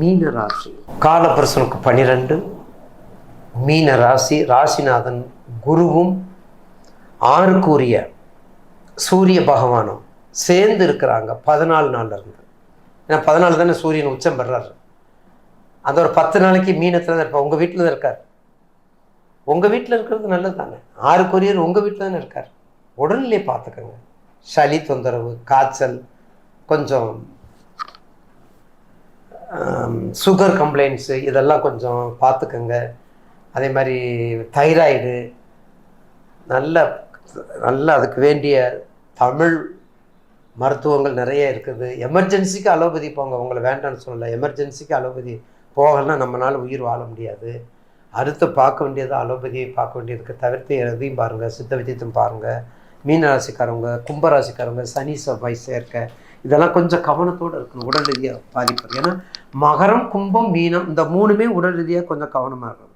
மீன ராசி. காலபுருஷனுக்கு பனிரெண்டு மீன ராசி ராசிநாதன் குருவும் ஆறுக்குரிய சூரிய பகவானும் சேர்ந்து இருக்கிறாங்க பதினாலு நாள்ல இருந்து. ஏன்னா பதினாலு தானே சூரியன் உச்சம் பெறாரு. அந்த ஒரு பத்து நாளைக்கு மீனத்தில் தான் இருப்பார். உங்கள் வீட்டில் தான் இருக்கார். உங்கள் வீட்டில் இருக்கிறது நல்லது தானே. ஆறு கொரியர் உங்கள் வீட்டில் தானே இருக்கார். உடல்நிலையை பார்த்துக்கோங்க. சளி தொந்தரவு காய்ச்சல் கொஞ்சம் சுகர் கம்ப்ளைண்ட்ஸு இதெல்லாம் கொஞ்சம் பார்த்துக்கோங்க. அதே மாதிரி தைராய்டு நல்ல நல்ல அதுக்கு வேண்டிய தமிழ் மருத்துவங்கள் நிறைய இருக்குது. எமர்ஜென்சிக்கு அலோபதி போங்க உங்களை வேண்டாம்னு சொல்லலை. எமர்ஜென்சிக்கு அலோபதி போகலன்னா நம்மளால் உயிர் வாழ முடியாது. அடுத்து பார்க்க வேண்டியது அலோபதியை பார்க்க வேண்டியதுக்கு தவிர்த்து எதையும் பாருங்கள் சித்த வித்தியத்தையும் பாருங்கள் மீன ராசிக்காரவங்க கும்பராசிக்காரவங்க சனி செவ்வாய் சேர்க்கை இதெல்லாம் கொஞ்சம் கவனத்தோடு இருக்கணும். உடல் ரீதியாக பாதிப்பு. ஏன்னா மகரம் கும்பம் மீனம் இந்த மூணுமே உடல் ரீதியாக கொஞ்சம் கவனமாக இருக்கும்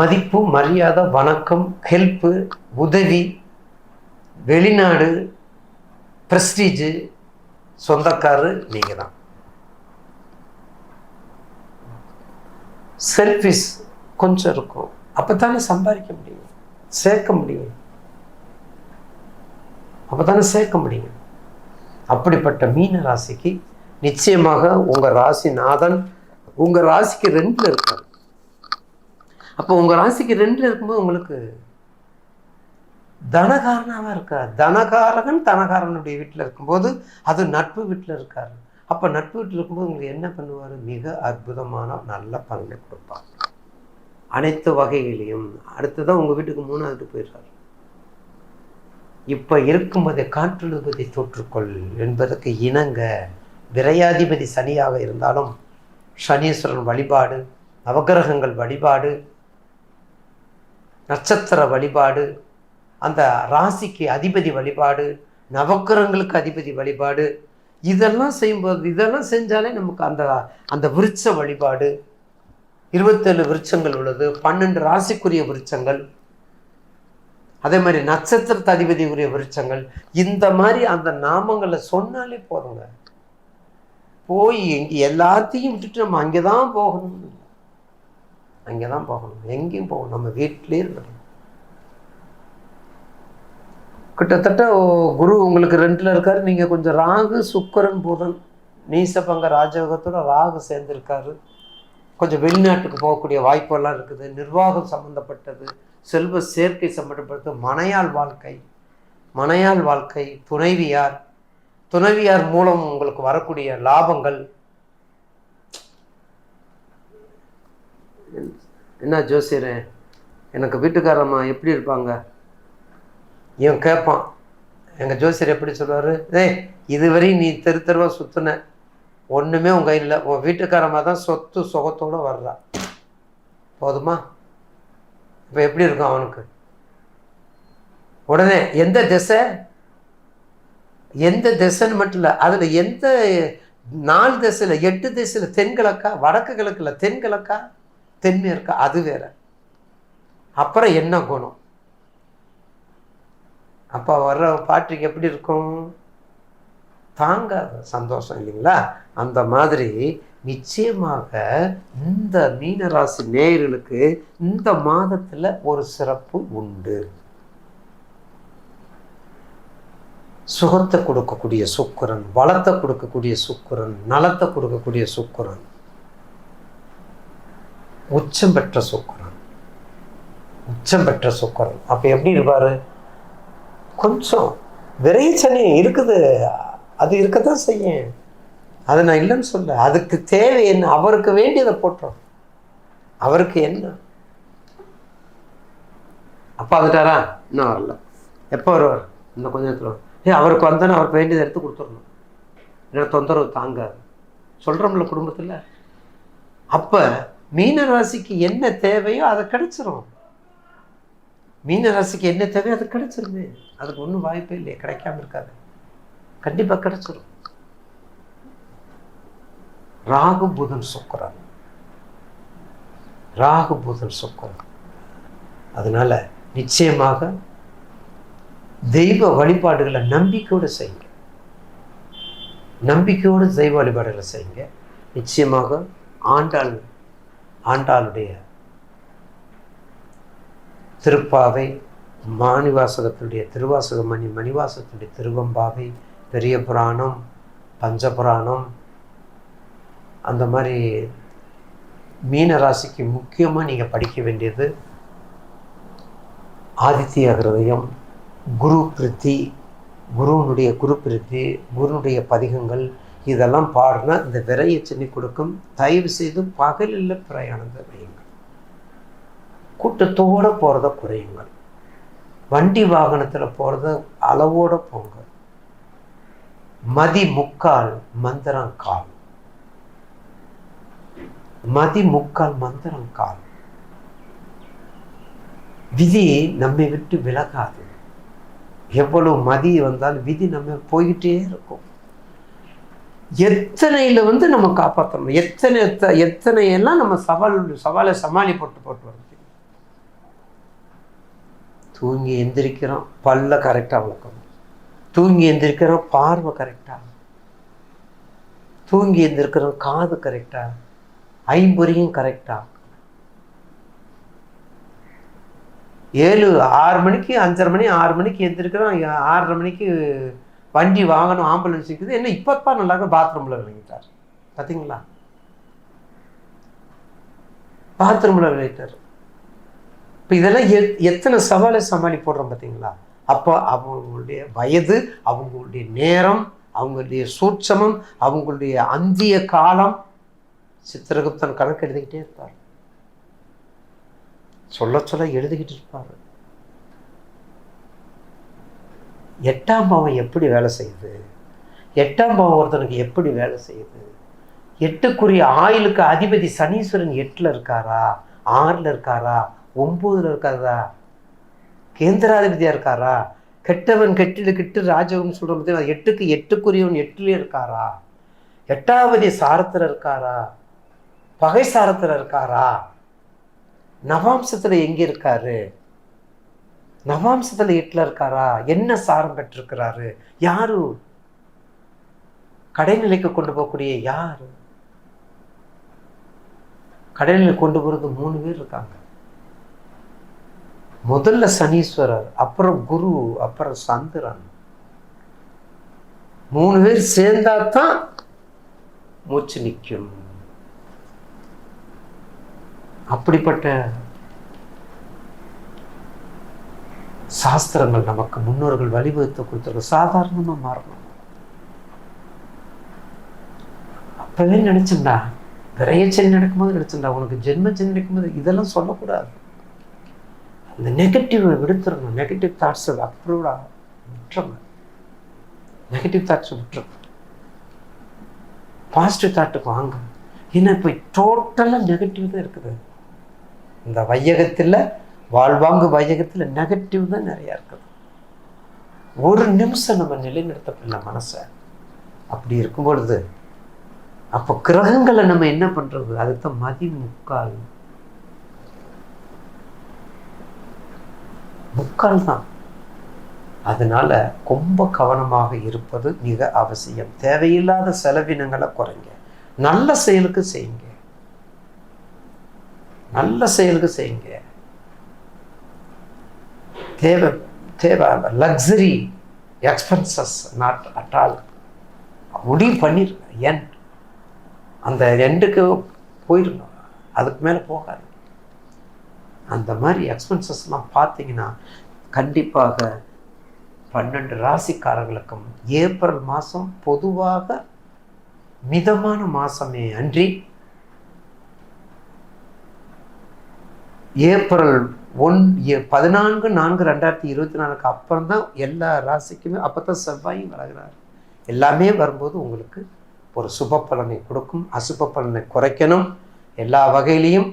மதிப்பு மரியாதை வணக்கம் ஹெல்ப்பு உதவி வெளிநாடு ப்ரெஸ்டீஜு சொந்தக்காரரு நீங்கள் தான் செல்ஃபிஸ் கொஞ்சம் இருக்கும். அப்போ தானே சம்பாதிக்க முடியும்? சேர்க்க முடியும். அப்போ தானே சேர்க்க முடியும். அப்படிப்பட்ட மீன ராசிக்கு நிச்சயமாக உங்கள் ராசிநாதன் உங்கள் ராசிக்கு ரெண்டில் இருக்கார். அப்போ உங்கள் ராசிக்கு ரெண்டில் இருக்கும்போது உங்களுக்கு தனகாரனாக இருக்கார். தனகாரகன் தனகாரனுடைய வீட்டில் இருக்கும்போது அது நட்பு வீட்டில் இருக்கார். அப்போ நட்பு வீட்டில் இருக்கும்போது உங்களுக்கு என்ன பண்ணுவார்? மிக அற்புதமான நல்ல பலனை கொடுப்பார். அனைத்து வகைகளையும். அடுத்ததான் உங்கள் வீட்டுக்கு மூணாவது போயிடுறாரு. இப்போ இருக்கும்போதே காற்றெழுபதி தோற்றுக்கொள் என்பதற்கு இணங்க விரையாதிபதி சனியாக இருந்தாலும் சனீஸ்வரன் வழிபாடு நவகிரகங்கள் வழிபாடு நட்சத்திர வழிபாடு அந்த ராசிக்கு அதிபதி வழிபாடு நவக்கிரகங்களுக்கு அதிபதி வழிபாடு இதெல்லாம் செய்யும்போது இதெல்லாம் செஞ்சாலே நமக்கு அந்த அந்த விருட்ச வழிபாடு இருபத்தேழு விருட்சங்கள் உள்ளது பன்னெண்டு ராசிக்குரிய விருட்சங்கள் அதே மாதிரி நட்சத்திரத்து அதிபதி உரிய விருட்சங்கள் இந்த மாதிரி அந்த நாமங்களை சொன்னாலே போதுங்க. போய் எங்கே எல்லாத்தையும் விட்டுட்டு நம்ம அங்கே தான் போகணும் அங்கே தான் போகணும். எங்கேயும் போகணும். நம்ம வீட்டிலே இருக்கணும். கிட்டத்தட்ட குரு உங்களுக்கு ரெண்டில் இருக்காரு. நீங்கள் கொஞ்சம் ராகு சுக்கரன் புதன் நீசபங்க ராஜயோகத்தோட ராகு சேர்ந்துருக்காரு. கொஞ்சம் வெளிநாட்டுக்கு போகக்கூடிய வாய்ப்பெல்லாம் இருக்குது. நிர்வாகம் சம்மந்தப்பட்டது செல்வ சேர்க்கை சம்மந்தப்பட்டது மனையால் வாழ்க்கை மனையால் வாழ்க்கை துணைவியார் துணைவியார் மூலம் உங்களுக்கு வரக்கூடிய லாபங்கள். என்ன ஜோசியரே எனக்கு வீட்டுக்காரம்மா எப்படி இருப்பாங்க? இவன் கேட்பான் எங்கள் ஜோசியர் எப்படி சொல்லுவார்? ஏய் இதுவரையும் நீ தெரு தெருவாக சுற்றுன ஒன்றுமே உங்கள் கையில் இல்லை. உன் வீட்டுக்காரமாக தான் சொத்து சுகத்தோடு வர்றா. போதுமா? இப்போ எப்படி இருக்கும் அவனுக்கு? உடனே எந்த திசை? எந்த திசைன்னு மட்டும் இல்லை. அதில் எந்த நாலு திசையில் எட்டு திசையில் தென்கிழக்கா வடக்கு கிழக்கில் தென்கிழக்கா தென்மேற்கா அது வேற. அப்புறம் என்ன குணம்? அப்போ வர்ற பாட்டுக்கு எப்படி இருக்கும்? தாங்காத சந்தோஷம் இல்லைங்களா? அந்த மாதிரி நிச்சயமாக இந்த மீனராசி நேயர்களுக்கு இந்த மாதத்தில் ஒரு சிறப்பு உண்டு. சுகத்தை கொடுக்கக்கூடிய சுக்கரன் வளத்தை கொடுக்கக்கூடிய சுக்கரன் நலத்தை கொடுக்கக்கூடிய சுக்கரன் உச்சம் பெற்ற சுக்கரன் உச்சம் பெற்ற சுக்கரன். அப்போ எப்படி இருப்பார்? கொஞ்சம் விரைச்சனி இருக்குது. அது இருக்கத்தான் செய்யும். அதை நான் இல்லைன்னு சொல்ல அதுக்கு தேவை என்ன? அவருக்கு வேண்டியதை போட்டோம் அவருக்கு என்ன? அப்பா வந்துட்டாரா? இன்னும் வரல. எப்போ வருவார்? இன்னும் கொஞ்ச நேரத்தில் ஏ அவருக்கு வந்தோன்னா அவருக்கு வேண்டியதை எடுத்து கொடுத்துடணும். ஏன்னா தொந்தரவு தாங்காது. சொல்கிறோம்ல குடும்பத்தில்? அப்போ மீன ராசிக்கு என்ன தேவையோ அதை கிடைச்சிரும். மீன ராசிக்கு என்ன தேவையோ அது கிடைச்சிருமே. அதுக்கு ஒன்றும் வாய்ப்பே இல்லையே. கிடைக்காம இருக்காது. கண்டிப்பாக கிடைச்சிடும் ராகு புதன் சுக்கரன். ராகு புதன் சுக்கரன். அதனால நிச்சயமாக தெய்வ வழிபாடுகளை நம்பிக்கையோடு செய்யுங்க. நம்பிக்கையோடு தெய்வ வழிபாடுகளை செய்யுங்க. நிச்சயமாக ஆண்டாள் ஆண்டாளுடைய திருப்பாவை மாணிவாசகத்தினுடைய திருவாசக மணி மணிவாசகத்தினுடைய திருவம்பாவை பெரிய புராணம் பஞ்சபுராணம் அந்த மாதிரி மீன ராசிக்கு முக்கியமாக நீங்கள் படிக்க வேண்டியது ஆதித்ய ஹிருதயம் குரு பிரித்தி குருவனுடைய குரு பிரித்தி குருனுடைய பதிகங்கள் இதெல்லாம் பாடினா இந்த விரையை சென்னி கொடுக்கும். தயவு செய்து பகலில் பிரயாணத்தை வையுங்கள். கூட்டத்தோடு போகிறத குறையுங்கள். வண்டி வாகனத்தில் போகிறத அளவோடு போங்க. மதி முக்கால் மந்திரம் கால். மதி முக்கால் மந்திரம் கால். விதி நம்மை விட்டு விலகாது. எவ்வளவு மதி வந்தால் விதி நம்ம போய்கிட்டே இருக்கும். எத்தனையில் வந்து நம்ம காப்பாற்றணும் எத்தனை எத்தனையெல்லாம் எத்தனை எல்லாம் நம்ம சவால் சவாலை சமாளி போட்டு போட்டு வருது தூங்கி எந்திரிக்கிறோம். பல்ல கரெக்டாக வளர்க்கணும் தூங்கி எந்திரிக்கிறோம் பார்வை கரெக்டாக தூங்கி எழுந்திருக்கிறோம் காது கரெக்டாக ஐம்பொறியும் கரெக்டாக ஏழு ஆறு மணிக்கு அஞ்சரை மணி ஆறு மணிக்கு எழுந்திருக்கிறோம் ஆறரை மணிக்கு வண்டி வாங்கணும் ஆம்புலன்ஸ் இருக்குது என்ன இப்போப்பா நல்லா பாத்ரூமில் விளங்கிட்டார். பார்த்தீங்களா பாத்ரூமில் விளையிட்டார் இப்போ இதெல்லாம் எத் எத்தனை சவாலை சமாளி போடுறோம் பார்த்தீங்களா அப்போ அவங்களுடைய வயது அவங்களுடைய நேரம் அவங்களுடைய சூட்சமம் அவங்களுடைய அந்திய காலம். சித்திரகுப்தன் கணக்கு எழுதிக்கிட்டே இருப்பார். சொல்ல சொல்ல எழுதிக்கிட்டு இருப்பார். எட்டாம் பாவம் எப்படி வேலை செய்யுது? எட்டாம் பாவம் ஒருத்தனுக்கு எப்படி வேலை செய்யுது? எட்டுக்குரிய ஆயுளுக்கு அதிபதி சனீஸ்வரன் எட்டில் இருக்காரா? ஆறில் இருக்காரா? ஒம்போதில் இருக்காரா? கேந்திராதிபதியா இருக்காரா? கெட்டவன் கெட்டிடு கிட்டு ராஜவன் சொல்ற பார்த்தீங்கன்னா எட்டுக்கு எட்டுக்குரியவன் எட்டுலேயே இருக்காரா? எட்டாவதி சாரத்தில் இருக்காரா? பகை சாரத்தில் இருக்காரா? நவாம்சத்தில் எங்கே இருக்காரு? நவாம்சத்தில் எட்டில் இருக்காரா? என்ன சாரம் பெற்றிருக்கிறாரு? யாரு? கடைநிலைக்கு கொண்டு போகக்கூடிய யார்? கடைநிலை கொண்டு போகிறது மூணு பேர் இருக்காங்க. முதல்ல சனீஸ்வரர் அப்புறம் குரு அப்புறம் சந்திரன். மூணு பேர் சேர்ந்தா தான் மூச்சு நிற்கும். அப்படிப்பட்ட சாஸ்திரங்கள் நமக்கு முன்னோர்கள் வழிவகுத்து கொடுத்துருக்க சாதாரணமாக மாறணும். அப்பவே நினைச்சேன்டா விரையச்சனி நடக்கும்போது நினைச்சேன்டா உனக்கு ஜென்மச்சனி நடக்கும்போது இதெல்லாம் சொல்லக்கூடாது. அந்த நெகட்டிவை விடுத்துடணும் நெகட்டிவ் தாட்ஸை அப்ரூவ்டா விட்டுருங்க நெகட்டிவ் தாட்ஸை விட்டுருங்க பாசிட்டிவ் தாட்டுக்கு வாங்க. ஏன்னா இப்போ டோட்டலாக நெகட்டிவ் தான் இருக்குது. இந்த வையகத்தில் வாழ்வாங்கு வையகத்தில் நெகட்டிவ் தான் நிறையா இருக்குது. ஒரு நிமிஷம் நம்ம நிலைநிறுத்தப்படல மனசை. அப்படி இருக்கும் பொழுது அப்போ கிரகங்களை நம்ம என்ன பண்ணுறது அதுக்கு தான் மதி முக்கால் முக்கால் தான் அதனால ரொம்ப கவனமாக இருப்பது மிக அவசியம். தேவையில்லாத செலவினங்களை குறைங்க. நல்ல செயலுக்கு செய்யுங்க. நல்ல செயலுக்கு செய்யுங்க. தேவை தேவை luxury expenses not at all முடிவு பண்ணிருங்க. என் அந்த ரெண்டுக்கு போயிருங்க. அதுக்கு மேலே போகாது அந்த மாதிரி எக்ஸ்பென்சஸ்லாம் பார்த்தீங்கன்னா கண்டிப்பாக பன்னெண்டு ராசிக்காரர்களுக்கும் ஏப்ரல் மாதம் பொதுவாக மிதமான மாதமே அன்றி ஏப்ரல் ஒன் ஏ பதினான்கு நான்கு ரெண்டாயிரத்தி இருபத்தி நாலுக்கு அப்புறம் தான் எல்லா ராசிக்குமே அப்போ தான் செவ்வாயும் வளர்கிறார் எல்லாமே வரும்போது உங்களுக்கு ஒரு சுப பலனை கொடுக்கும். அசுப பலனை குறைக்கணும். எல்லா வகையிலையும்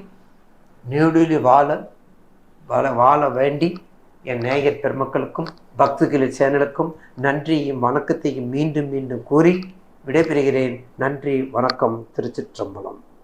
நியூடெல்லி வாழ வாழ வாழ வேண்டி என் நேயர் பெருமக்களுக்கும் பக்திகளி சேனலுக்கும் நன்றியும் வணக்கத்தையும் மீண்டும் மீண்டும் கூறி விடைபெறுகிறேன். நன்றி வணக்கம் திருச்சிற்றம்பலம்.